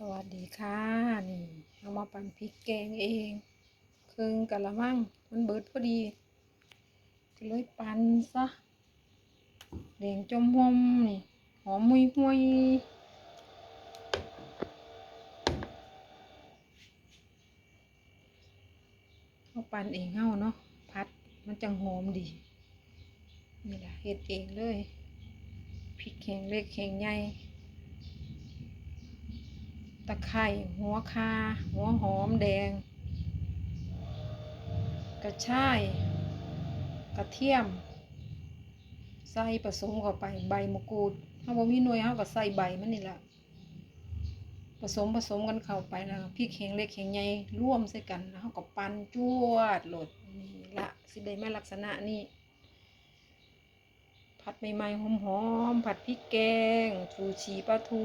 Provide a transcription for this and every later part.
สวัสดีค่ะนี่เอามาปั่นพริกแกงเองครึ่งกะละมังมันเบิดพอดีก็เลยปั่นซะแดงจมหอมนี่หอมมุยหุยเอาปั่นเองเฮาเนาะพัดมันจังหอมดีนี่แหละเฮ็ดเองเลยพริกแข็งเล็กแข็งใหญ่ ตะไคร่หัวคาหัวหอมแดง กระชาย กระเทียม ใส่ผสมเข้าไปใบมะกรูดถ้าบ่มีหน่วยเฮาก็ใส่ใบมันนี่ละผสมผสมกันเข้าไปแล้วพริกแข็งเล็กแข็งใหญ่ร่วมใส่กันแล้วเฮาก็ปั่นจวดโหลดนี่ละสิได้มาลักษณะนี้ ผัดใหม่ๆหอมๆผัดพริกแกงชูชีปลาทู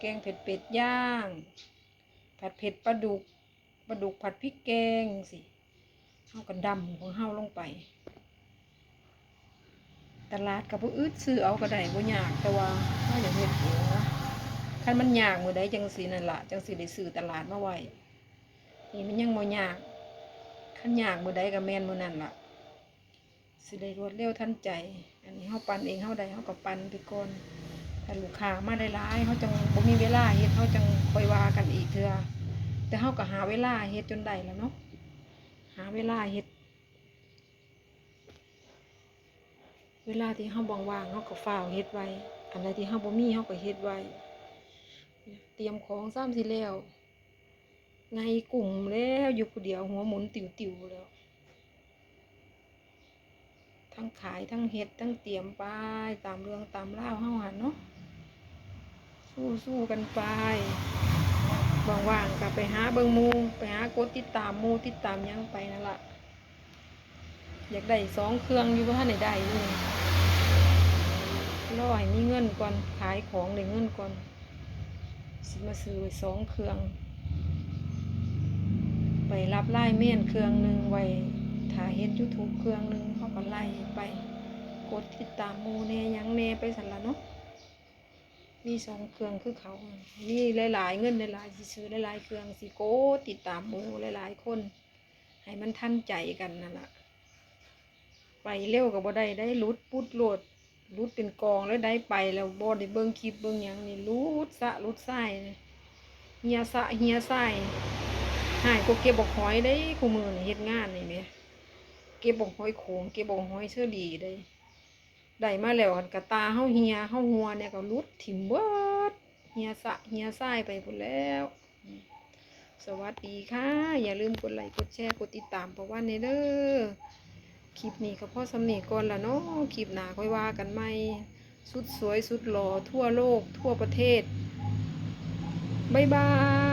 แกงเผ็ดเป็ดย่าง ผัดเผ็ดปลาดุกปลาดุกผัดพริกแกงสิเฮากันดำของเฮาลงไป ตลาดกับผู้อึดซื้อเอาก็ได้บ่ยากแต่ว่าเฮาอยากเฮ็ดเองนะคันมันยากมือใดจังสินั่นละจังสิได้ซื้อตลาดมาไว้นี่มันยังบ่ยากคันยากมือใดก็แม่นมือนั้นล่ะ สิได้รวดเร็วทันใจ อันนี้เฮาปั่นเองเฮาได้เฮาก็ปั่นไปก่อนถ้าลูกค้ามาได้หลายเฮาจังบ่มีเวลาเฮ็ดเฮาจังคอยว่ากันอีกเทื่อแต่เฮาก็หาเวลาเฮ็ดจนได้แล้วเนาะหาเวลาเฮ็ดเวลาที่เฮาบองว่างเฮาก็ฟ้าวเฮ็ดไว้ อันใดที่เฮาบ่มีเฮาก็เฮ็ดไว้ เตรียมของซ้ำสิแล้วไงกลุ่มแล้วอยู่ผู้เดียวหัวหมุนติ๋วๆแล้ว ทั้งขายทั้งเฮ็ดทั้งเตรียมไปตามเรื่องตามเล่าเฮาหันเนาะสู้สู้กันไปว่างๆก็ไปหาเบิงมูไปหากดติดตามมูติดตามยังไปนั่นละอยากได้สองเครื่องอยู่ว่าท่านไหนได้อยู่รอให้มีเงินก่อนขายของได้เงินก่อนสิมาซื้อสองเครื่อง ไปรับไล่เม่นเครื่องหนึ่งไว้ถ่ายเฮ็ดยูทูบเครื่องหนึ่ง เขาก็ไล่ไป กดติดตามมูแน่ยังแน่ไปสันละเนาะมีสองเครื่องคือเขา มีหลายๆ เงินหลายๆสิซื้อหลายๆเครื่องสิโกติดตามมูหลายๆคน ให้มันทันใจกันนั่นล่ะไปเร็วกับบ่ได้ได้รุดปุดโหลดรุดเป็นกองแล้วได้ไปแล้วบ่ได้เบิ่งคลิปเบิ่งหยังนี่รุดสะรุดไส้เฮียสะเฮียไส้หายก็เก็บบอกหอยได้คู่มือเฮ็ดงานนี่แหม เก็บบอกหอยโขงเก็บบอกหอยเชื่อดีได้ได้มาแล้วหันกะตาเฮาเฮียเฮาหัวเนี่ยก็รุดถิ่มเบิดเฮียสะเฮียทรายไปพุ่นแล้ว สวัสดีค่ะ อย่าลืมกดไลค์กดแชร์กดติดตามประวันนี้เด้อคลิปนี้ก็พ่อสำเนีก่อนละเนาะคลิปหน้าค่อยว่ากันใหม่สุดสวยสุดหล่อทั่วโลกทั่วประเทศ บ๊ายบาย